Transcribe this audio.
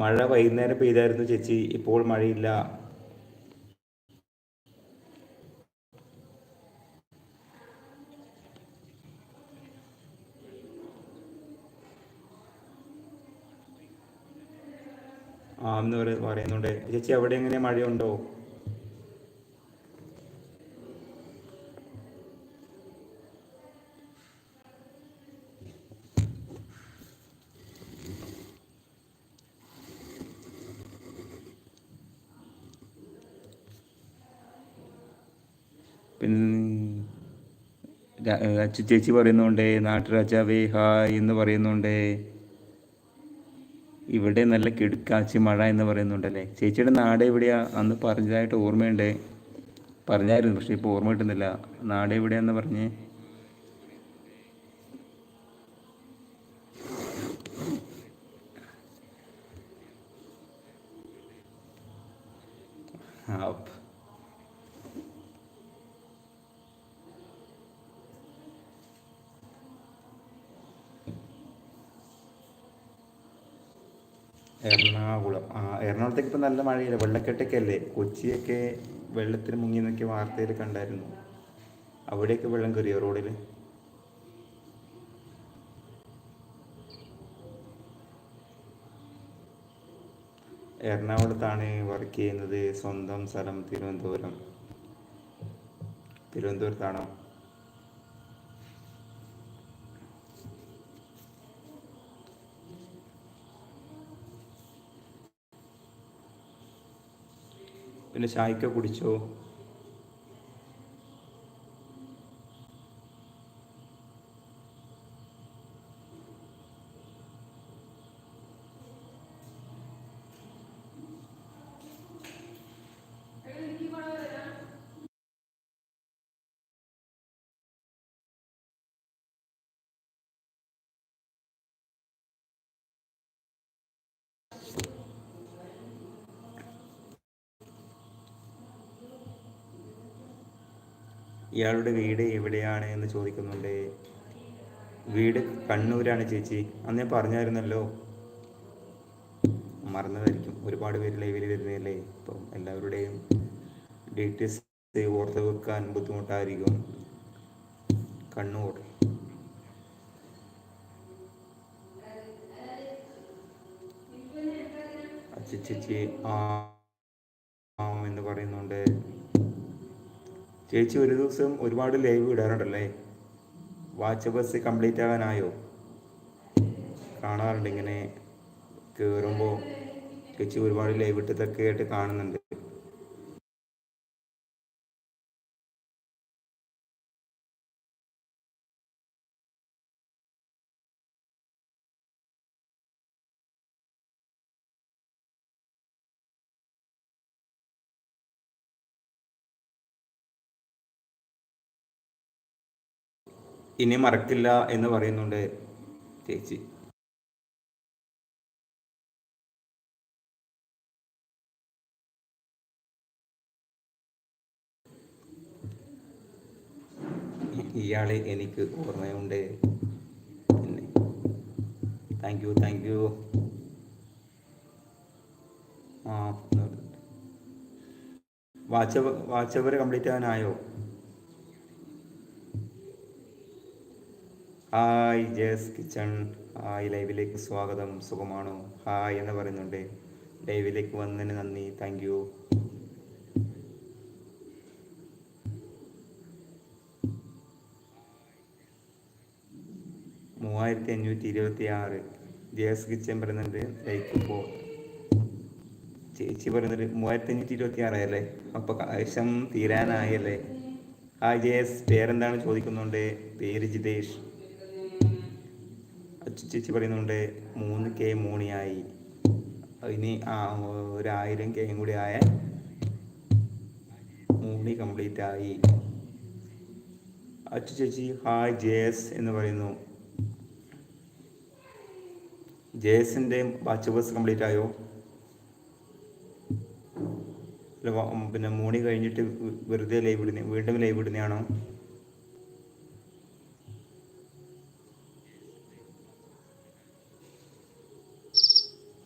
മഴ വൈകുന്നേരം പെയ്തായിരുന്നു ചേച്ചി. ഇപ്പോൾ മഴയില്ല. ആ എന്ന് പറയുന്നുണ്ട്. ചേച്ചി അവിടെ എങ്ങനെ മഴയുണ്ടോ? പിന്നെ അച്ചു ചേച്ചി പറയുന്നുണ്ട് നാട്ടുരാജാവേ ഹായ് എന്ന് പറയുന്നുണ്ട്. ഇവിടെ നല്ല കിടുക്കാച്ചി മഴ എന്ന് പറയുന്നുണ്ടല്ലേ? ചേച്ചിയുടെ നാട് എവിടെയാ? അന്ന് പറഞ്ഞതായിട്ട് ഓർമ്മയുണ്ട്. പറഞ്ഞായിരുന്നു പക്ഷെ ഇപ്പോൾ ഓർമ്മ കിട്ടുന്നില്ല. നാട് എവിടെയാന്ന് പറഞ്ഞ്. ആ എറണാകുളം. ആ എറണാകുളത്തേക്ക് ഇപ്പം നല്ല മഴയില്ല? വെള്ളക്കെട്ടൊക്കെ അല്ലേ കൊച്ചിയൊക്കെ വെള്ളത്തിൽ മുങ്ങി എന്നൊക്കെ വാർത്തയിൽ കണ്ടായിരുന്നു. അവിടെയൊക്കെ വെള്ളം കയറിയോ റോഡിൽ എറണാകുളത്താണ് വർക്ക് ചെയ്യുന്നത് സ്വന്തം സ്ഥലം തിരുവനന്തപുരം. തിരുവനന്തപുരത്താണോ? പിന്നെ ചായക്കോ കുടിച്ചോ? ഇയാളുടെ വീട് എവിടെയാണ് എന്ന് ചോദിക്കുന്നുണ്ട്. വീട് കണ്ണൂരാണ് ചേച്ചി. അന്ന് ഞാൻ പറഞ്ഞായിരുന്നല്ലോ. മറന്നതായിരിക്കും. ഒരുപാട് പേര് ലൈവിൽ വരുന്നതല്ലേ? ഇപ്പം എല്ലാവരുടെയും ഡീറ്റെയിൽസ് ഓർത്ത് വെക്കാൻ ബുദ്ധിമുട്ടായിരിക്കും. കണ്ണൂർ. അച്ചി ചേച്ചി ആ ആ എന്ന് പറയുന്നുണ്ട്. ചേച്ചി ഒരു ദിവസം ഒരുപാട് ലൈവ് ഇടാറുണ്ടല്ലേ? വാച്ച് ബസ് കംപ്ലീറ്റ് ആകാനായോ കാണാറുണ്ട് ഇങ്ങനെ കയറുമ്പോൾ ചേച്ചി ഒരുപാട് ലൈവ് ഇട്ടതൊക്കെ ആയിട്ട് കാണുന്നുണ്ട്. ഇനി മറക്കില്ല എന്ന് പറയുന്നുണ്ട് ചേച്ചി. ഇയാളെ എനിക്ക് ഓർമ്മയുണ്ട്. താങ്ക് യു താങ്ക് യു ആ വാച്ച് വാച്ച് കംപ്ലീറ്റ് ആകാനായോ ഹായ് ജേസ് കിച്ചൺ. ഹായ് ലൈവിലേക്ക് സ്വാഗതം. സുഖമാണോ? ഹായ് എന്ന് പറയുന്നുണ്ട്. ലൈവിലേക്ക് വന്നതിന് നന്ദി. താങ്ക് യു മൂവായിരത്തി അഞ്ഞൂറ്റി ഇരുപത്തി ആറ് ജേസ് കിച്ചൺ പറയുന്നുണ്ട് ലൈക്ക് പോ. ചേച്ചി പറയുന്നുണ്ട് മൂവായിരത്തി അഞ്ഞൂറ്റി ഇരുപത്തി ആറായല്ലേ അപ്പോൾ കാശം തീരാനായല്ലേ? ആ ജേസ്. പേരെന്താണ് ചോദിക്കുന്നുണ്ട്? പേര് ജിതേഷ്. ചേച്ചി പറയുന്നുണ്ട് മൂന്ന് കെ മൂണിയായി. ഇനി ആ ഒരായിരം കെയും കൂടി ആയ മൂണി കംപ്ലീറ്റ് ആയി. അച്ചു ചേച്ചി ഹായ് ജേസ് എന്ന് പറയുന്നു. ജേസിന്റെ വാച്ച് ബസ് കംപ്ലീറ്റ് ആയോ? പിന്നെ മൂണി കഴിഞ്ഞിട്ട് വെറുതെ ലൈവ് ഇടുന്ന വീണ്ടും ലൈവ് ഇടുന്നതാണോ?